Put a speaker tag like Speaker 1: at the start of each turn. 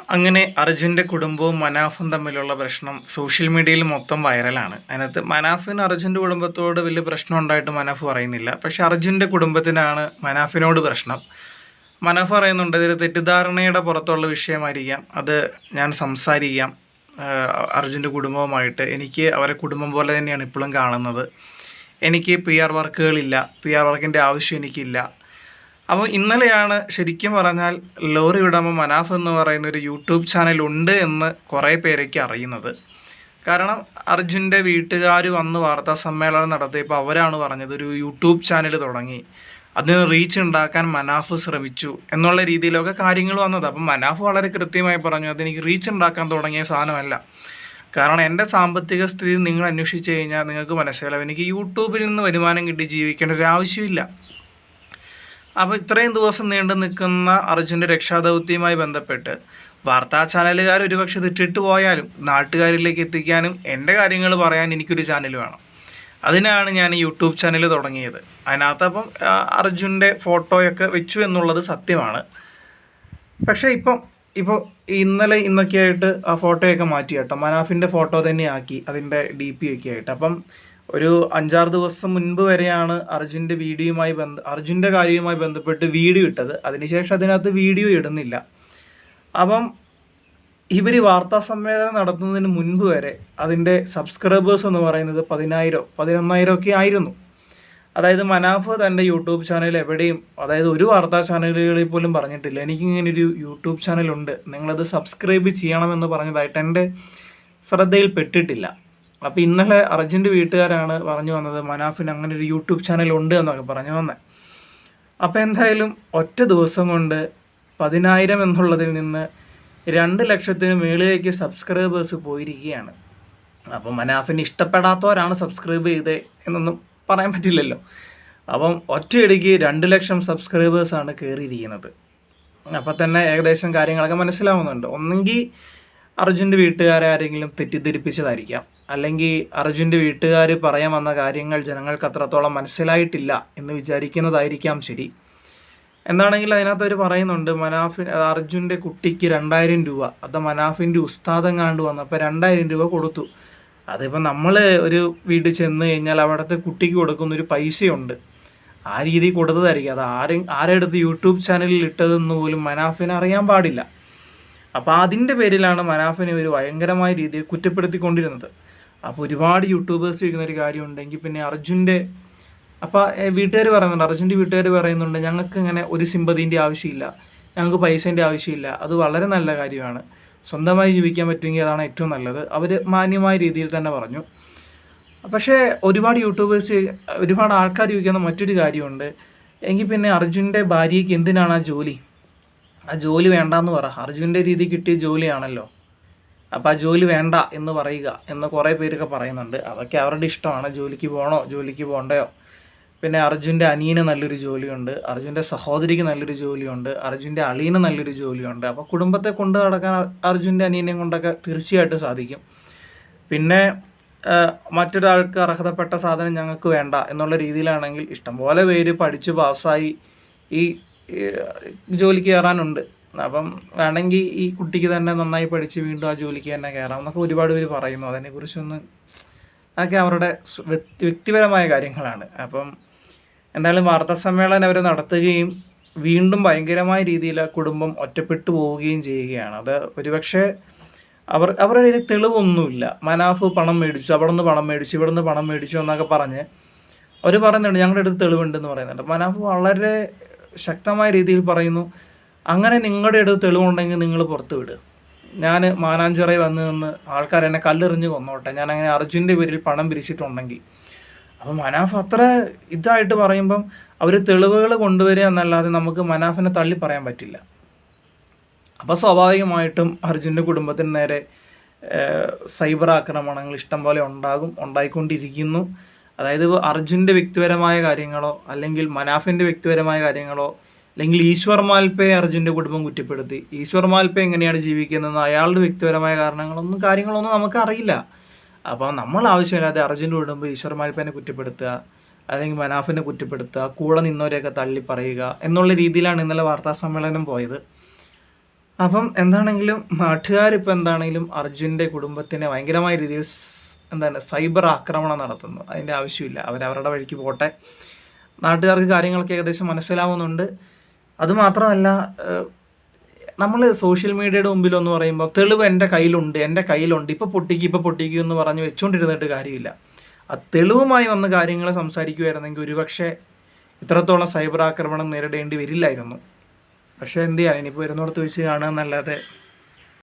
Speaker 1: അങ്ങനെ അർജുന്റെ കുടുംബവും മനാഫും തമ്മിലുള്ള പ്രശ്നം സോഷ്യൽ മീഡിയയിൽ മൊത്തം വൈറലാണ്. അതിനകത്ത് മനാഫിന് അർജുന്റെ കുടുംബത്തോട് വലിയ പ്രശ്നം ഉണ്ടായിട്ട് മനാഫ് പറയുന്നില്ല. പക്ഷെ അർജുന്റെ കുടുംബത്തിനാണ് മനാഫിനോട് പ്രശ്നം. മനാഫ് പറയുന്നുണ്ട് ഇതൊരു തെറ്റിദ്ധാരണയുടെ പുറത്തുള്ള വിഷയമായിരിക്കാം. അത് ഞാൻ സംസാരിക്കാം അർജുന്റെ കുടുംബവുമായിട്ട്. എനിക്ക് അവരെ കുടുംബം പോലെ തന്നെയാണ് ഇപ്പോഴും കാണുന്നത്. എനിക്ക് പി ആർ വർക്കുകളില്ല. പി ആർ വർക്കിന്റെ ആവശ്യം എനിക്കില്ല. അപ്പോൾ ഇന്നലെയാണ് ശരിക്കും പറഞ്ഞാൽ ലോറി ഉടമ മനാഫ് എന്ന് പറയുന്ന ഒരു യൂട്യൂബ് ചാനൽ ഉണ്ട് എന്ന് കുറേ പേരേക്ക് അറിയുന്നത്. കാരണം അർജുന്റെ വീട്ടുകാർ വന്ന് വാർത്താ സമ്മേളനം നടത്തിയപ്പോൾ അവരാണ് പറഞ്ഞത് ഒരു യൂട്യൂബ് ചാനൽ തുടങ്ങി. അതിന് റീച്ച് ഉണ്ടാക്കാൻ മനാഫ് ശ്രമിച്ചു എന്നുള്ള രീതിയിലൊക്കെ കാര്യങ്ങൾ വന്നത്. അപ്പം മനാഫ് വളരെ കൃത്യമായി പറഞ്ഞു അതെനിക്ക് റീച്ച് ഉണ്ടാക്കാൻ തുടങ്ങിയ സാധനമല്ല. കാരണം എന്റെ സാമ്പത്തിക സ്ഥിതി നിങ്ങൾ അന്വേഷിച്ച് കഴിഞ്ഞാൽ നിങ്ങൾക്ക് മനസ്സിലാവും. എനിക്ക് യൂട്യൂബിൽ നിന്ന് വരുമാനം കിട്ടി ജീവിക്കേണ്ട ഒരു ആവശ്യമില്ല. അപ്പോൾ ഇത്രയും ദിവസം നീണ്ടു നിൽക്കുന്ന അർജുന്റെ രക്ഷാദൗത്യവുമായി ബന്ധപ്പെട്ട് വാർത്താ ചാനലുകാർ ഒരുപക്ഷെ തെറ്റിട്ട് പോയാലും നാട്ടുകാരിലേക്ക് എത്തിക്കാനും എന്റെ കാര്യങ്ങൾ പറയാൻ എനിക്കൊരു ചാനൽ വേണം. അതിനാണ് ഞാൻ യൂട്യൂബ് ചാനൽ തുടങ്ങിയത്. അതിനകത്ത് അപ്പം അർജുന്റെ ഫോട്ടോയൊക്കെ വെച്ചു എന്നുള്ളത് സത്യമാണ്. പക്ഷേ ഇപ്പം ഇപ്പോൾ ഇന്നലെ ഇന്നൊക്കെ ആയിട്ട് ആ ഫോട്ടോയൊക്കെ മാറ്റി കേട്ടോ. മനാഫിന്റെ ഫോട്ടോ തന്നെ ആക്കി അതിന്റെ ഡി പി ഒക്കെ ആയിട്ട്. അപ്പം ഒരു അഞ്ചാറ് ദിവസം മുൻപ് വരെയാണ് അർജുന്റെ വീഡിയോയുമായി ബന്ധ അർജുന്റെ കാര്യവുമായി ബന്ധപ്പെട്ട് വീഡിയോ ഇട്ടത്. അതിനുശേഷം അതിനകത്ത് വീഡിയോ ഇടുന്നില്ല. അപ്പം ഇവർ വാർത്താ സമ്മേളനം നടത്തുന്നതിന് മുൻപ് വരെ അതിന്റെ സബ്സ്ക്രൈബേഴ്സ് എന്ന് പറയുന്നത് പതിനായിരം പതിനൊന്നായിരം ഒക്കെ ആയിരുന്നു. അതായത് മനാഫ് തന്റെ യൂട്യൂബ് ചാനൽ എവിടെയും അതായത് ഒരു വാർത്താ ചാനലുകളിൽ പോലും പറഞ്ഞിട്ടില്ല. എനിക്കിങ്ങനെ ഒരു യൂട്യൂബ് ചാനലുണ്ട്. നിങ്ങളത് സബ്സ്ക്രൈബ് ചെയ്യണമെന്ന് പറഞ്ഞതായിട്ട് എന്റെ ശ്രദ്ധയിൽ പെട്ടിട്ടില്ല. അപ്പോൾ ഇന്നലെ അർജുന്റെ വീട്ടുകാരാണ് പറഞ്ഞു വന്നത് മനാഫിന് അങ്ങനെ ഒരു യൂട്യൂബ് ചാനൽ ഉണ്ട് എന്നൊക്കെ പറഞ്ഞു വന്നത് അപ്പോൾ എന്തായാലും ഒറ്റ ദിവസം കൊണ്ട് പതിനായിരം എന്നുള്ളതിൽ നിന്ന് രണ്ട് ലക്ഷത്തിന് മേളിലേക്ക് സബ്സ്ക്രൈബേഴ്സ് പോയിരിക്കുകയാണ്. അപ്പം മനാഫിന് ഇഷ്ടപ്പെടാത്തവരാണ് സബ്സ്ക്രൈബ് ചെയ്തത് എന്നൊന്നും പറയാൻ പറ്റില്ലല്ലോ. അപ്പം ഒറ്റയടിക്ക് രണ്ട് ലക്ഷം സബ്സ്ക്രൈബേഴ്സാണ് കയറിയിരിക്കുന്നത് അപ്പം തന്നെ ഏകദേശം കാര്യങ്ങളൊക്കെ മനസ്സിലാവുന്നുണ്ട്. ഒന്നെങ്കിൽ അർജുന്റെ വീട്ടുകാരെ ആരെങ്കിലും തെറ്റിദ്ധരിപ്പിച്ചതായിരിക്കാം. അല്ലെങ്കിൽ അർജുന്റെ വീട്ടുകാർ പറയാൻ വന്ന കാര്യങ്ങൾ ജനങ്ങൾക്ക് അത്രത്തോളം മനസ്സിലായിട്ടില്ല എന്ന് വിചാരിക്കുന്നതായിരിക്കാം ശരി. എന്താണെങ്കിൽ അതിനകത്ത് അവർ പറയുന്നുണ്ട് മനാഫിൻ അർജുന്റെ കുട്ടിക്ക് രണ്ടായിരം രൂപ അത് മനാഫിന്റെ ഉസ്താദെങ്ങാണ്ട് വന്നപ്പോൾ രണ്ടായിരം രൂപ കൊടുത്തു. അതിപ്പോൾ നമ്മൾ ഒരു വീട് ചെന്ന് കഴിഞ്ഞാൽ അവിടുത്തെ കുട്ടിക്ക് കൊടുക്കുന്ന ഒരു പൈസയുണ്ട്. ആ രീതിയിൽ കൊടുത്തതായിരിക്കും. അത് ആരും ആരെടുത്ത് യൂട്യൂബ് ചാനലിൽ ഇട്ടതെന്ന് പോലും മനാഫിനെ അറിയാൻ പാടില്ല. അപ്പോൾ അതിന്റെ പേരിലാണ് മനാഫിനെ ഒരു ഭയങ്കരമായ രീതിയിൽ കുറ്റപ്പെടുത്തിക്കൊണ്ടിരുന്നത്. അപ്പോൾ ഒരുപാട് യൂട്യൂബേഴ്സ് ചെയ്യുന്ന ഒരു കാര്യം ഉണ്ടെങ്കിൽ പിന്നെ അർജുന്റെ അപ്പോൾ വീട്ടുകാർ പറയുന്നുണ്ട് അർജുന്റെ വീട്ടുകാർ പറയുന്നുണ്ട് ഞങ്ങൾക്ക് ഇങ്ങനെ ഒരു സിമ്പതിന്റെ ആവശ്യമില്ല. ഞങ്ങൾക്ക് പൈസേന്റെ ആവശ്യമില്ല. അത് വളരെ നല്ല കാര്യമാണ്. സ്വന്തമായി ജീവിക്കാൻ പറ്റുമെങ്കിൽ അതാണ് ഏറ്റവും നല്ലത്. അവർ മാന്യമായ രീതിയിൽ തന്നെ പറഞ്ഞു. പക്ഷേ ഒരുപാട് യൂട്യൂബേഴ്സ് ഒരുപാട് ആൾക്കാർ ചോദിക്കുന്ന മറ്റൊരു കാര്യമുണ്ട്. എങ്കിൽ പിന്നെ അർജുന്റെ ഭാര്യയ്ക്ക് എന്തിനാണ് ആ ജോലി? ആ ജോലി വേണ്ടാന്ന് പറ. അർജുന്റെ രീതി കിട്ടിയ ജോലിയാണല്ലോ. അപ്പോൾ ആ ജോലി വേണ്ട എന്ന് പറയുക എന്ന് കുറേ പേരൊക്കെ പറയുന്നുണ്ട്. അതൊക്കെ അവരുടെ ഇഷ്ടമാണ്. ജോലിക്ക് പോകണോ? ജോലിക്ക് പോകണ്ടയോ? പിന്നെ അർജുന്റെ അനിയന് നല്ലൊരു ജോലിയുണ്ട്. അർജുന്റെ സഹോദരിക്ക് നല്ലൊരു ജോലിയുണ്ട്. അർജുന്റെ അളിയന് നല്ലൊരു ജോലിയുണ്ട്. അപ്പോൾ കുടുംബത്തെ കൊണ്ട് നടക്കാൻ അർ- അർജുന്റെ അനിയനെ കൊണ്ടൊക്കെ തീർച്ചയായിട്ടും സാധിക്കും. പിന്നെ മറ്റൊരാൾക്ക് അർഹതപ്പെട്ട സാധനം ഞങ്ങൾക്ക് വേണ്ട എന്നുള്ള രീതിയിലാണെങ്കിൽ ഇഷ്ടംപോലെ പേര് പഠിച്ച് പാസ്സായി ഈ, ജോലിക്ക് കയറാനുണ്ട് അപ്പം വേണമെങ്കിൽ ഈ കുട്ടിക്ക് തന്നെ നന്നായി പഠിച്ച് വീണ്ടും ആ ജോലിക്ക് തന്നെ കയറാം എന്നൊക്കെ ഒരുപാട് പേര് പറയുന്നു. അതിനെക്കുറിച്ചൊന്ന് അതൊക്കെ അവരുടെ വ്യക്തി വ്യക്തിപരമായ കാര്യങ്ങളാണ്. അപ്പം എന്തായാലും വാർത്താ സമ്മേളനം അവർ നടത്തുകയും വീണ്ടും ഭയങ്കരമായ രീതിയിൽ ആ കുടുംബം ഒറ്റപ്പെട്ടു പോവുകയും ചെയ്യുകയാണ്. അത് ഒരുപക്ഷെ അവർ അവരുടെ കയ്യിൽ തെളിവൊന്നുമില്ല. മനാഫ് പണം മേടിച്ചു അവിടെ നിന്ന് പണം മേടിച്ചു ഇവിടെ നിന്ന് പണം മേടിച്ചു എന്നൊക്കെ പറഞ്ഞ് അവർ പറയുന്നുണ്ട് ഞങ്ങളുടെ അടുത്ത് തെളിവുണ്ടെന്ന് പറയുന്നുണ്ട്. മനാഫ് വളരെ ശക്തമായ രീതിയിൽ പറയുന്നു അങ്ങനെ നിങ്ങളുടെ അടുത്ത് തെളിവുണ്ടെങ്കിൽ നിങ്ങൾ പുറത്ത് വിടുക ഞാൻ മാനാഞ്ചിറയിൽ വന്ന് നിന്ന് ആൾക്കാർ എന്നെ കല്ലെറിഞ്ഞ് കൊന്നോട്ടെ. ഞാൻ അങ്ങനെ അർജുന്റെ പേരിൽ പണം പിരിച്ചിട്ടുണ്ടെങ്കിൽ. അപ്പം മനാഫ് അത്ര ഇതായിട്ട് പറയുമ്പം അവർ തെളിവുകൾ കൊണ്ടുവരിക എന്നല്ലാതെ നമുക്ക് മനാഫിനെ തള്ളി പറയാൻ പറ്റില്ല. അപ്പോൾ സ്വാഭാവികമായിട്ടും അർജുന്റെ കുടുംബത്തിന് നേരെ സൈബർ ആക്രമണങ്ങൾ ഇഷ്ടം പോലെ ഉണ്ടാകും ഉണ്ടായിക്കൊണ്ടിരിക്കുന്നു. അതായത് അർജുന്റെ വ്യക്തിപരമായ കാര്യങ്ങളോ അല്ലെങ്കിൽ മനാഫിന്റെ വ്യക്തിപരമായ കാര്യങ്ങളോ അല്ലെങ്കിൽ ഈശ്വർ മാൽപ്പയെ അർജുന്റെ കുടുംബം കുറ്റപ്പെടുത്തി. ഈശ്വർ മാൽപ്പ എങ്ങനെയാണ് ജീവിക്കുന്നത്? അയാളുടെ വ്യക്തിപരമായ കാരണങ്ങളൊന്നും കാര്യങ്ങളൊന്നും നമുക്ക് അറിയില്ല. അപ്പോൾ നമ്മൾ ആവശ്യമില്ലാതെ അർജുന്റെ കുടുംബം ഈശ്വർ മാൽപ്പനെ കുറ്റപ്പെടുത്തുക അല്ലെങ്കിൽ മനാഫിനെ കുറ്റപ്പെടുത്തുക കൂടെ നിന്നവരെയൊക്കെ തള്ളി പറയുക എന്നുള്ള രീതിയിലാണ് ഇന്നലെ വാർത്താ സമ്മേളനം പോയത്. അപ്പം എന്താണെങ്കിലും നാട്ടുകാരിപ്പോൾ എന്താണെങ്കിലും അർജുന്റെ കുടുംബത്തിനെ ഭയങ്കരമായ രീതിയിൽ എന്താണ് സൈബർ ആക്രമണം നടത്തുന്നു. അതിന്റെ ആവശ്യമില്ല. അവരവരുടെ വഴിക്ക് പോട്ടെ. നാട്ടുകാർക്ക് കാര്യങ്ങളൊക്കെ ഏകദേശം മനസ്സിലാവുന്നുണ്ട്. അതുമാത്രമല്ല നമ്മൾ സോഷ്യൽ മീഡിയയുടെ മുമ്പിലെന്ന് പറയുമ്പോൾ തെളിവ് എന്റെ കയ്യിലുണ്ട് എന്റെ കയ്യിലുണ്ട് ഇപ്പോൾ പൊട്ടിക്കും ഇപ്പോൾ പൊട്ടിക്കും എന്ന് പറഞ്ഞ് വെച്ചുകൊണ്ടിരുന്നിട്ട് കാര്യമില്ല. ആ തെളിവുമായി വന്ന് കാര്യങ്ങൾ സംസാരിക്കുമായിരുന്നെങ്കിൽ ഒരുപക്ഷെ ഇത്രത്തോളം സൈബർ ആക്രമണം നേരിടേണ്ടി വരില്ലായിരുന്നു. പക്ഷേ എന്ത് ചെയ്യാം ഇനിയിപ്പോൾ വരുന്നിടത്ത് വെച്ച് കാണുക എന്നല്ലാതെ